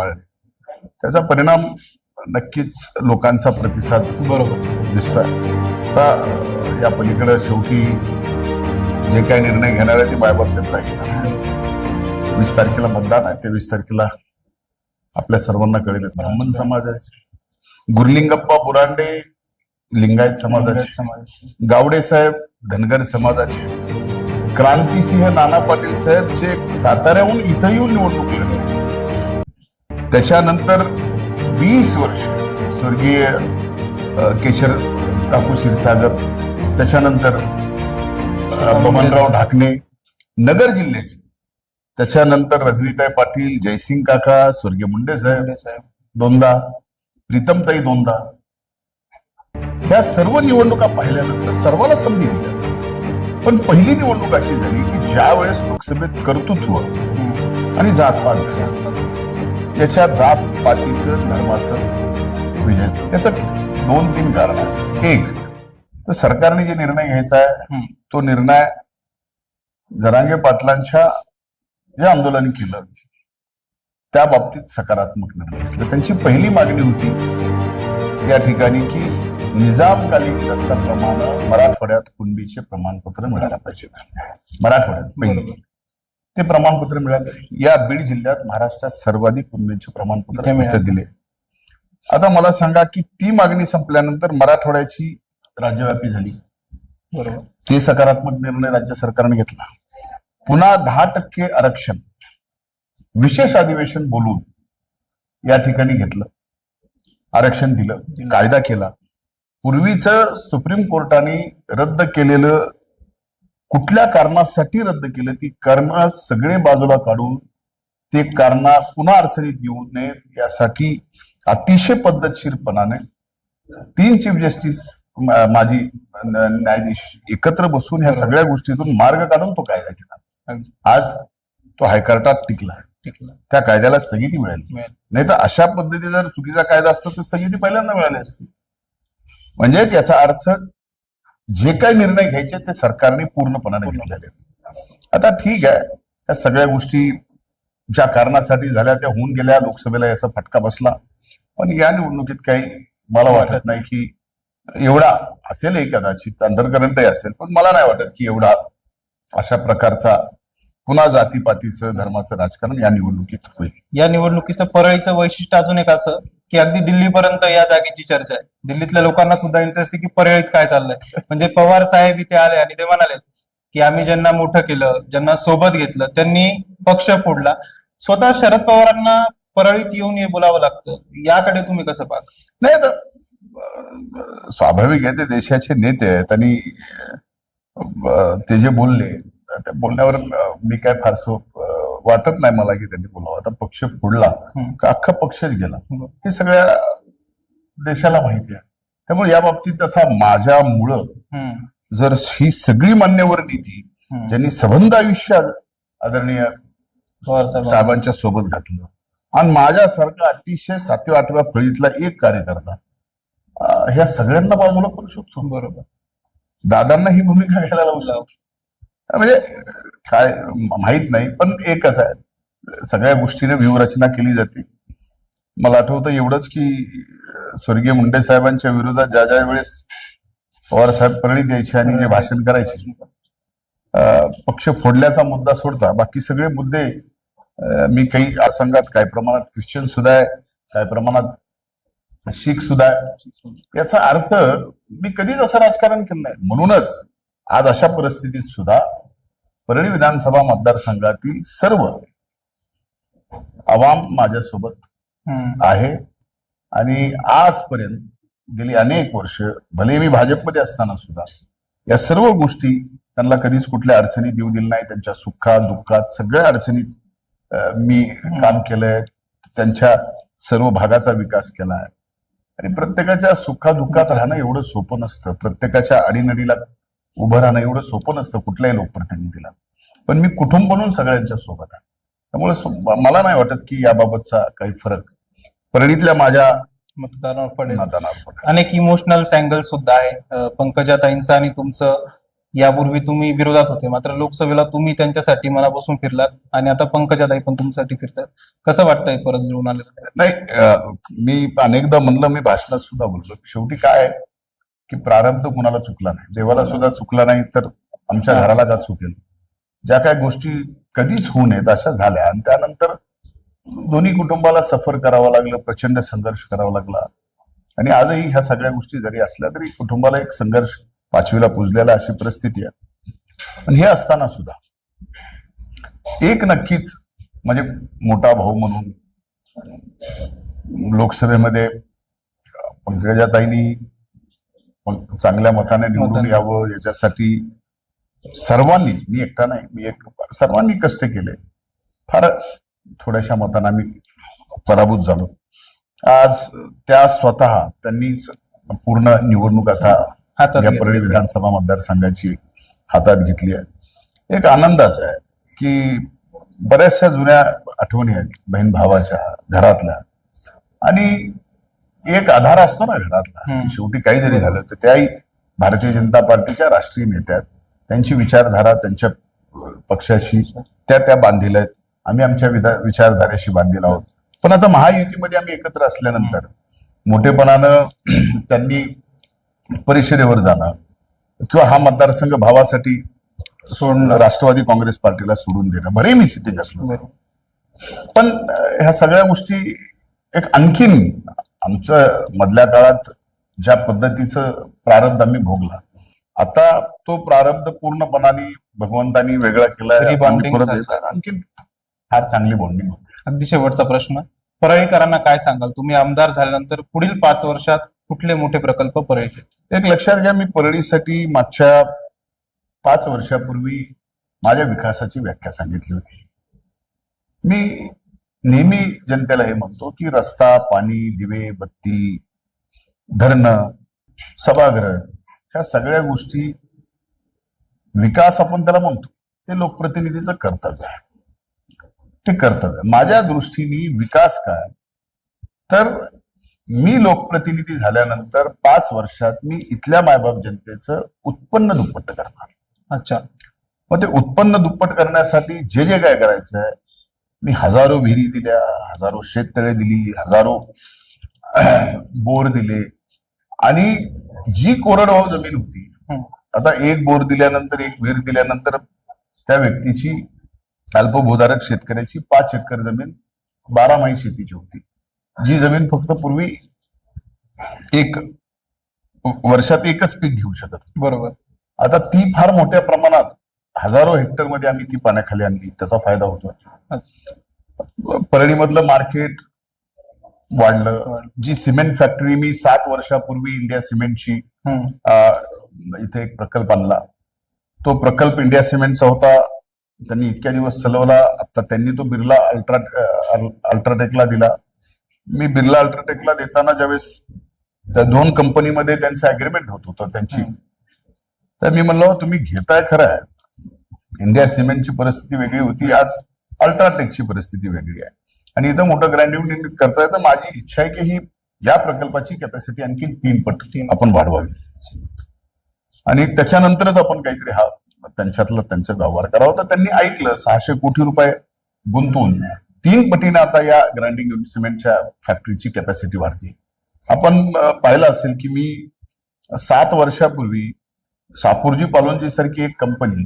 पाळले. त्याचा परिणाम नक्कीच लोकांचा प्रतिसाद बरोबर. दिसतोय. आता या पलीकडे शेवटी जे काही निर्णय घेणार आहे ते बायबाबतीत घेणार वीस तारखेला मतदान आहे ते वीस तारखेला आपल्या सर्वांना कळेलच ब्राह्मण समाज आहे. गुरलिंगप्पा बुरांडे लिंगायत समाजाचे. समाज गावडे साहेब धनगर समाजाचे. क्रांतिसिंह नाना पाटील साहेब जे साताऱ्याहून इथं येऊन निवडणूक लढले. त्याच्यानंतर वीस वर्ष स्वर्गीय केशर काकू क्षीरसागर त्याच्यानंतर अ, बबनराव ढाकणे नगर जिल्ह्याचे. त्याच्यानंतर रजनीताई पाटील जयसिंग काका स्वर्गीय मुंडे साहेब दोनदा प्रीतमताई दोनदा. ह्या सर्व निवडणुका पाहिल्यानंतर सर्वांना संधी दिल्या. पण पहिली निवडणूक अशी झाली की ज्या वेळेस लोकसभेत कर्तृत्व. आणि जातपात याच्या जात पातीचं धर्माचं विजय. याचं दोन तीन कारण आहेत. एक तर सरकारने जे निर्णय घ्यायचा आहे. तो निर्णय जरांगे पाटलांच्या जे आंदोलन केलं त्या बाबतीत सकारात्मक निर्णय घेतला. त्यांची पहिली मागणी होती या ठिकाणी की निजामकालीन दस्ताप्रमाणे मराठवाड्यात कुणबीचे प्रमाणपत्र मिळायला पाहिजेत. मराठवाड्यात पहिली. ते प्रमाणपत्र मिळाले. या बीड जिल्ह्यात महाराष्ट्रात सर्वाधिक कुणबींचे प्रमाणपत्र इथे दिले. आता मला सांगा की ती मागणी संपल्यानंतर मराठवाड्याची राज्यव्यापी झाली. बरोबर. ते सकारात्मक निर्णय राज्य सरकारने घेतला. पुन्हा दहा टक्के आरक्षण विशेष अधिवेशन बोलून या ठिकाणी घेतलं. आरक्षण दिलं. कायदा केला. पूर्वीच सुप्रीम कोर्टाने रद्द केलेलं कुठल्या कारणासाठी रद्द केलं? ती कारण सगळे बाजूला काढून ते कारण पुन्हा अडचणीत येऊ नयेत यासाठी अतिशय पद्धतशीरपणाने तीन चीफ जस्टिस माजी न्यायाधीश एकत्र बसून ह्या सगळ्या गोष्टीतून मार्ग काढून तो कायदा केला. आज तो हायकोर्टात टिकला. टिकलं. त्या कायद्याला स्थगिती मिळाली. मिळालं. नाही तर अशा पद्धती जर चुकीचा कायदा असता तर स्थगिती पहिल्यांदा मिळाली असती. म्हणजेच याचा अर्थ जे काही निर्णय घ्यायचे ते सरकारने पूर्णपणाने घेतलेले आहेत. आता ठीक आहे या सगळ्या गोष्टी ज्या कारणासाठी झाल्या त्या होऊन गेल्या लोकसभेला याचा फटका बसला. पण या निवडणुकीत काही मला वाटत नाही की एवढा असेलही कदाचित अंडरकरंटही असेल पण मला नाही वाटत की एवढा अशा प्रकारचा पुन्हा जातीपातीचं धर्माचं राजकारण या निवडणुकीत होईल. या निवडणुकीचं परळीचं वैशिष्ट्य अजून एक असं की अगदी दिल्लीपर्यंत या जागेची चर्चा आहे. दिल्लीतल्या लोकांना सुद्धा इंटरेस्ट आहे की परळीत काय चाललंय. म्हणजे पवार साहेब इथे आले आणि ते म्हणाले की आम्ही ज्यांना मोठं केलं ज्यांना सोबत घेतलं त्यांनी पक्ष फोडला. स्वतः शरद पवारांना परळीत येऊन हे बोलावं लागतं. याकडे तुम्ही कसं पाहता? नाही तर स्वाभाविक आहे ते देशाचे नेते आहेत आणि ते जे बोलले त्या बोलण्यावर मी काय फारसं वाटत नाही मला की त्यांनी बोलावं. आता पक्ष फोडला. का अख्खा पक्षच गेला. हे सगळ्या देशाला माहिती आहे. त्यामुळे या बाबतीत आता माझ्यामुळं जर ही सगळी मान्यवर नीती. ज्यांनी सबंध आयुष्य आदरणीय साहेबांच्या सोबत घातलं आणि माझ्यासारखा अतिशय सातव्या आठव्या फळीतला एक कार्यकर्ता ह्या सगळ्यांना बाजूला करू शकतो. बरोबर. दादांना ही भूमिका घ्यायला लावू शकतो. म्हणजे काय माहीत नाही पण एकच आहे. सगळ्या गोष्टीने व्यूहरचना केली जाते. मला आठवतं एवढंच की स्वर्गीय मुंडे साहेबांच्या विरोधात ज्या ज्या वेळेस पवार साहेब परळी द्यायचे आणि जे भाषण करायचे पक्ष फोडल्याचा मुद्दा सोडता बाकी सगळे मुद्दे मी काही असंघात काही प्रमाणात ख्रिश्चन सुद्धा आहे काही प्रमाणात शीख सुद्धा आहे. याचा अर्थ मी कधीच असं राजकारण केलं नाही. म्हणूनच आज अशा परिस्थितीत सुद्धा परळी विधानसभा मतदारसंघातील सर्व आवाम माझ्यासोबत आहे. आणि आजपर्यंत गेली अनेक वर्ष भले मी भाजपमध्ये असताना सुद्धा या सर्व गोष्टी त्यांना कधीच कुठल्या अडचणीत येऊ दिल्या नाही त्यांच्या सुखात दुःखात सगळ्या अडचणीत मी काम केलंय. त्यांच्या सर्व भागाचा विकास केला आहे आणि प्रत्येकाच्या सुखादुःखात राहणं एवढं सोपं नसतं. प्रत्येकाच्या अडीनडीला उभं राहणं एवढं सोपं नसतं कुठल्याही लोकप्रतिनिधीला. पण मी कुटुंब म्हणून सगळ्यांच्या सोबत आहे. त्यामुळे मला नाही वाटत की याबाबतचा काही फरक परळीतल्या माझ्या मतदानावर पडेल. अनेक इमोशनल अँगल सुद्धा आहे. पंकजाताईंचं आणि तुमचं यापूर्वी तुम्ही विरोधात होते. मात्र लोकसभेला तुम्ही त्यांच्यासाठी मनापासून फिरलात आणि आता पंकजाताई पण तुमच्यासाठी फिरतात. कसं वाटतंय परत जुळून आलेलं? नाही मी अनेकदा म्हणलं मी भाषणात सुद्धा बोललो शेवटी काय की प्रारब्ध कुणाला चुकला नाही. देवाला सुद्धा चुकला नाही तर आमच्या घराला का चुकेल. ज्या काय गोष्टी कधीच होऊ नयेत अशा झाल्या. आणि त्यानंतर दोन्ही कुटुंबाला सफर करावं लागलं प्रचंड संघर्ष करावा लागला. आणि आजही ह्या सगळ्या गोष्टी जरी असल्या तरी कुटुंबाला एक संघर्ष पाचवीला पुजलेला अशी परिस्थिती आहे. पण हे असताना सुद्धा एक नक्कीच म्हणजे मोठा भाऊ म्हणून लोकसभेमध्ये पंकजाताईंनी पं- चांगल्या मताने निवडून. यावं याच्यासाठी सर्वांनीच मी एकटा नाही मी एक सर्वांनी कष्ट केले फार थोड्याशा मतांना आम्ही पराभूत झालो आज त्या स्वतः त्यांनी पूर्ण निवडणूक आता या. परळी विधानसभा मतदारसंघाची हातात घेतली आहे एक आनंदाचा आहे की बऱ्याचशा जुन्या आठवणी आहेत बहीण भावाच्या घरातल्या आणि एक आधार असतो ना घरातला शेवटी काही जरी झालं तर त्याही भारतीय जनता पार्टीच्या राष्ट्रीय नेत्या आहेत त्यांची विचारधारा त्यांच्या पक्षाशी त्या त्या बांधील आहेत आम्ही आमच्या विचारधारेशी बांधील आहोत पण आता महायुतीमध्ये आम्ही एकत्र असल्यानंतर मोठेपणानं त्यांनी परिषदेवर जाणं किंवा हा मतदारसंघ भावासाठी सोडणं. राष्ट्रवादी काँग्रेस पार्टीला सोडून देणं भले मी सिटिंग असलो. पण ह्या सगळ्या गोष्टी एक आणखीन आमच्या मधल्या काळात ज्या पद्धतीचं प्रारब्ध आम्ही भोगला आता तो प्रारब्ध पूर्णपणाने भगवंतानी वेगळा. येतोय. आणखीन फार चांगली बॉन्डिंग होते. अगदी शेवटचा प्रश्न. परळीकरांना काय सांगाल? तुम्ही आमदार झाल्यानंतर पुढील पाच वर्षात कुठले मोठे प्रकल्प परळीचे? एक लक्षात घ्या मी परळीसाठी मागच्या पाच वर्षापूर्वी माझ्या विकासाची व्याख्या सांगितली होती. मी नेहमी जनतेला हे म्हणतो की रस्ता पाणी दिवे बत्ती धरणं सभागृह ह्या सगळ्या गोष्टी विकास आपण त्याला म्हणतो. ते लोकप्रतिनिधीचं कर्तव्य आहे. ते कर्तव्य माझ्या दृष्टीने विकास काय? तर मी लोकप्रतिनिधी झाल्यानंतर पाच वर्षात मी इथल्या मायबाप जनतेचं उत्पन्न दुप्पट करणार. अच्छा. मग ते उत्पन्न दुप्पट करण्यासाठी जे जे काय करायचं आहे मी हजारो विहिरी दिल्या हजारो शेततळे दिली हजारो बोर दिले आणि जी कोरडवाहू जमीन होती. आता एक बोर दिल्यानंतर एक विहीर दिल्यानंतर त्या व्यक्तीची अल्पभूधारक शेतकऱ्याची पाच एकर जमीन बारामाही शेतीची होती जी जमीन फक्त पूर्वी एक वर्षात एकच पीक घेऊ शकत. बरोबर आता ती फार मोठ्या प्रमाणात हजारो हेक्टरमध्ये आम्ही ती पाण्याखाली आणली. त्याचा फायदा होतो. परळीमधलं मार्केट वाढलं. जी सिमेंट फॅक्टरी मी सात वर्षापूर्वी इंडिया सिमेंटची इथे एक प्रकल्प आणला. तो प्रकल्प इंडिया सिमेंटचा होता. त्यांनी इतक्या दिवस चालवला आता त्यांनी तो बिर्ला अल्ट्रा अल्ट्राटेकला दिला. मी बिर्ला अल्ट्राटेकला देताना ज्यावेळेस त्या दोन कंपनीमध्ये त्यांचं अग्रीमेंट होत होतं त्यांची. तर मी म्हणलो तुम्ही घेताय खरं आहे. इंडिया सिमेंटची परिस्थिती वेगळी होती आज अल्ट्राटेकची परिस्थिती वेगळी आहे. आणि इथं मोठं ग्रँड युनिट करताय तर माझी इच्छा आहे की ही या प्रकल्पाची कॅपॅसिटी आणखी तीन पट आपण वाढवावी. आणि त्याच्यानंतरच आपण काहीतरी हा त्यांच्यातला त्यांचा व्यवहार करावा. तर त्यांनी ऐकलं सहाशे कोटी रुपये गुंतवून तीन पटीने आता या ग्राइंडिंग युनिट सिमेंटच्या फॅक्टरीची कॅपॅसिटी वाढते. आपण पाहिलं असेल की मी सात वर्षापूर्वी सापूरजी पालोनजी सारखी एक कंपनी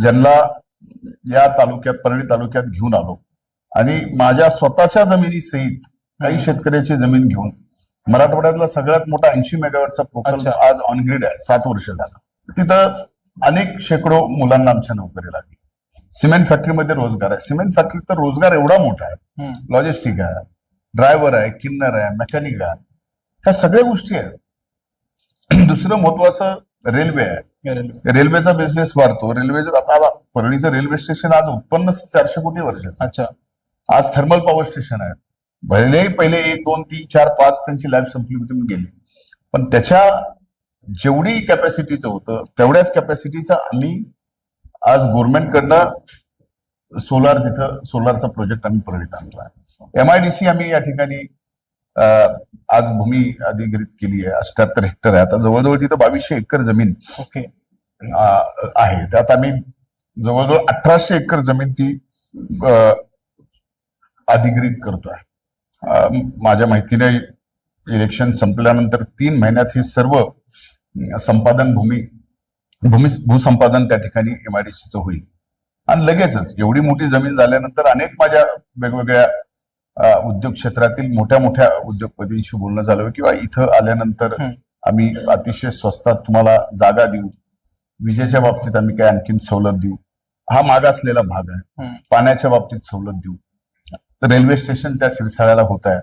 ज्यांना या तालुक्यात परळी तालुक्यात घेऊन आलो. आणि माझ्या स्वतःच्या जमिनी सहित काही शेतकऱ्याची जमीन घेऊन मराठवाड्यातला सगळ्यात मोठा ऐंशी मेगावॅटचा प्रकल्प. आज ऑनग्रीड आहे. सात वर्ष झालं. तिथं अनेक शेकडो मुलांना आमच्या नोकरी लागली. सिमेंट फॅक्टरीमध्ये रोजगार आहे. सिमेंट फॅक्टरीत तर रोजगार एवढा मोठा आहे. लॉजिस्टिक आहे ड्रायव्हर आहे किन्नर आहे मेकॅनिक आहे. ह्या सगळ्या गोष्टी आहेत. दुसरं महत्वाचं रेल्वे आहे. रेल्वे. रेल्वेचा बिझनेस वाढतो. रेल्वेचं आता परळीचं रेल्वे स्टेशन आज उत्पन्न चारशे कोटी वर्षाचं. अच्छा. आज थर्मल पॉवर स्टेशन आहेत भले पहिले एक दोन तीन चार पाच त्यांची लाईफ संपली होती मी गेली. पण त्याच्या जेवढी कॅपॅसिटीचं होतं तेवढ्याच कॅपॅसिटीचं आम्ही आज गव्हर्नमेंटकडनं सोलार तिथं सोलारचा प्रोजेक्ट आम्ही परळीत आणला. एमआयडीसी आम्ही या ठिकाणी आज भूमी अधिग्रहित केली आहे. अष्ट्याहत्तर हेक्टर आहे. आता जवळजवळ तिथं बावीसशे एकर जमीन आहे. त्यात आम्ही जवळजवळ अठराशे एकर जमीन ती अधिग्रहित करतोय. माझ्या माहितीने इलेक्शन संपल्यानंतर तीन महिन्यात ही सर्व संपादन भूमी भूमी भूसंपादन त्या ठिकाणी एमआयडीसीचं होईल. आणि लगेचच एवढी मोठी जमीन झाल्यानंतर अनेक माझ्या वेगवेगळ्या उद्योग क्षेत्रातील मोठ्या मोठ्या उद्योगपतींशी बोलणं झालं किंवा इथं आल्यानंतर. आम्ही अतिशय स्वस्तात तुम्हाला जागा देऊ. विजेच्या बाबतीत आम्ही काय आणखीन सवलत देऊ? हा मागासलेला भाग आहे. पाण्याच्या बाबतीत सवलत देऊ. रेल्वे स्टेशन त्या सिरसाळ्याला होत आहे.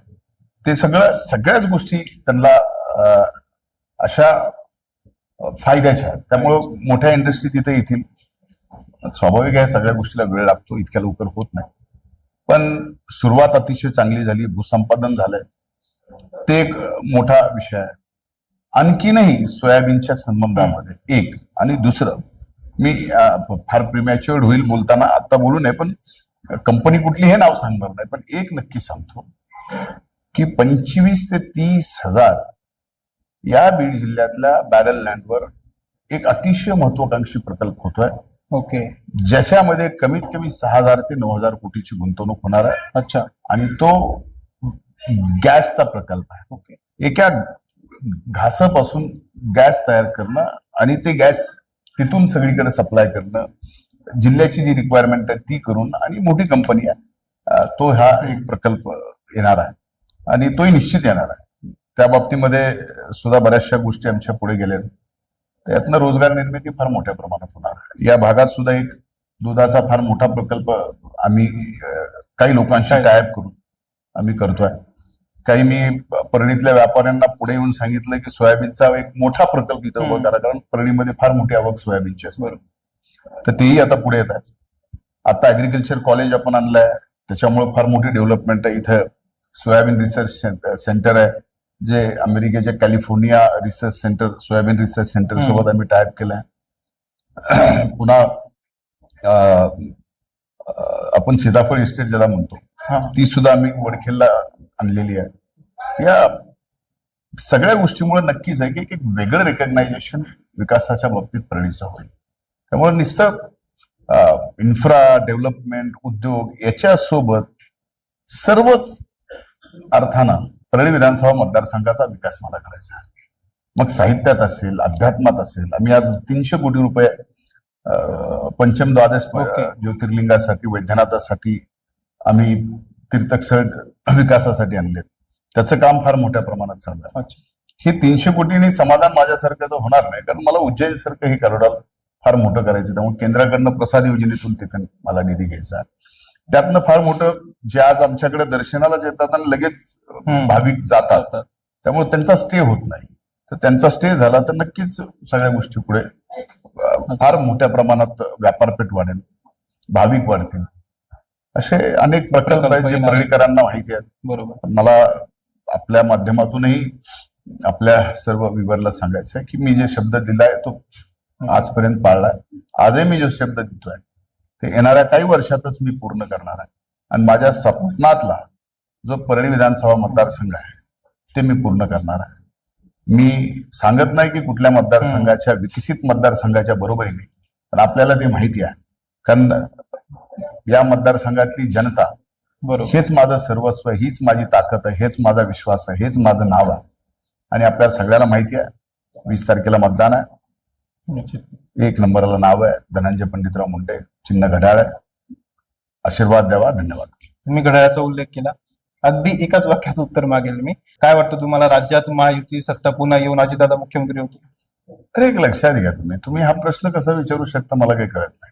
ते सगळं सगळ्याच गोष्टी त्यांना अशा फायद्याच्या आहेत. त्यामुळं मोठ्या इंडस्ट्री तिथे येतील. स्वाभाविक आहे सगळ्या गोष्टीला वेळ लागतो इतक्या लवकर होत नाही. पण सुरुवात अतिशय चांगली झाली भूसंपादन झालंय. ते एक मोठा विषय आहे. आणखीनही सोयाबीनच्या संबंधामध्ये एक आणि दुसरं मी फार प्रिमॅच्युअर्ड होईल बोलताना आता बोलू नये पण कंपनी कुठली हे नाव सांगणार नाही पण एक नक्की सांगतो की पंचवीस ते तीस हजार या बीड जिल्ह्यातल्या बॅरल लँडवर एक अतिशय महत्वाकांक्षी प्रकल्प होतोय. ओके. ज्याच्यामध्ये कमीत कमी सहा हजार ते नऊ हजार कोटीची गुंतवणूक होणार आहे. अच्छा. आणि तो गॅसचा प्रकल्प आहे. ओके. एका घासापासून गॅस तयार करणं आणि ते गॅस तिथून सगळीकडे सप्लाय करणं जिल्ह्याची जी रिक्वायरमेंट आहे ती करून आणि मोठी कंपनी आहे तो हा एक प्रकल्प येणार आहे. आणि तोही निश्चित येणार आहे. त्या बाबतीमध्ये सुद्धा बऱ्याचशा गोष्टी आमच्या पुढे गेल्या आहेत. त्यातनं रोजगार निर्मिती फार मोठ्या प्रमाणात होणार. या भागात सुद्धा एक दुधाचा फार मोठा प्रकल्प आम्ही काही लोकांशी? टायप करून आम्ही करतोय. काही मी परळीतल्या व्यापाऱ्यांना पुढे येऊन सांगितलं की सोयाबीनचा एक मोठा प्रकल्प इथं उभा. करा कारण परळीमध्ये फार मोठी आवक सोयाबीनची असते. तर तेही आता पुढे येत आहेत. आता अग्रिकल्चर कॉलेज आपण आणलंय त्याच्यामुळे फार मोठी डेव्हलपमेंट आहे. इथं सोयाबीन रिसर्च सेंटर आहे. जे अमेरिकेच्या California research centre soybean research centre. सोबत आम्ही टायप केलंय. पुन्हा आपण सीताफळ इस्टेट ज्याला म्हणतो ती सुद्धा आम्ही वडखेलला आणलेली आहे. या सगळ्या गोष्टीमुळे नक्कीच आहे की एक वेगळं रेकग्नायझेशन विकासाच्या बाबतीत परळीचं होईल. त्यामुळे नुसतं इन्फ्रा डेव्हलपमेंट उद्योग याच्यासोबत सर्वच अर्थानं परळी विधानसभा मतदारसंघाचा विकास मला करायचा आहे. मग साहित्यात असेल अध्यात्मात असेल आम्ही आज तीनशे कोटी रुपये पंचम द्वादश. ज्योतिर्लिंगासाठी वैद्यनाथासाठी आम्ही तीर्थक्षळ विकासासाठी आणलेत. त्याचं काम फार मोठ्या प्रमाणात चालू आहे. अच्छा. हे तीनशे कोटींनी समाधान माझ्यासारख्याचं होणार नाही कारण मला उज्जैन सारखं हे करोडाल फार मोठं करायचं त्यामुळे केंद्राकडनं प्रसाद योजनेतून तिथे मला निधी घ्यायचा आहे. त्यातनं फार मोठं जे आज आमच्याकडे दर्शनालाच येतात आणि लगेच. भाविक जातात. त्यामुळे त्यांचा स्टे होत नाही. तर त्यांचा स्टे झाला तर नक्कीच सगळ्या गोष्टी पुढे फार मोठ्या प्रमाणात व्यापारपेठ वाढेल भाविक वाढतील. असे अनेक प्रकल्प आहेत जे. परळीकरांना माहिती आहेत. बरोबर. मला आपल्या माध्यमातूनही आपल्या सर्व विवरला सांगायचं आहे की मी जे शब्द दिलाय तो आजपर्यंत पाळलाय. आजही मी जो शब्द देतोय ते येणाऱ्या काही वर्षातच मी पूर्ण करणार आहे. आणि माझ्या स्वप्नातला जो परळी विधानसभा मतदारसंघ आहे ते मी पूर्ण करणार आहे. मी सांगत नाही की कुठल्या मतदारसंघाच्या विकसित मतदारसंघाच्या बरोबरीने पण आपल्याला ते माहिती आहे. कारण या मतदारसंघातली जनता बरोबर. हेच माझं सर्वस्व हीच माझी ताकद आहे हेच माझा विश्वास आहे हेच माझं नाव आहे. आणि आपल्याला सगळ्याला माहिती आहे वीस तारखेला मतदान आहे. एक नंबरला नाव आहे धनंजय पंडितराव मुंडे. चिन्ह घड्याळ आशीर्वाद द्यावा धन्यवाद. तुम्ही घड्याळाचा उल्लेख केला. अगदी एकाच वाक्यात उत्तर मागेल मी. काय वाटतं तुम्हाला? राज्यात महायुती सत्ता पुन्हा येऊन अजितदादा मुख्यमंत्री होतील? अरे एक लक्षात घ्या तुम्ही. तुम्ही हा प्रश्न कसा विचारू शकता मला काही कळत नाही.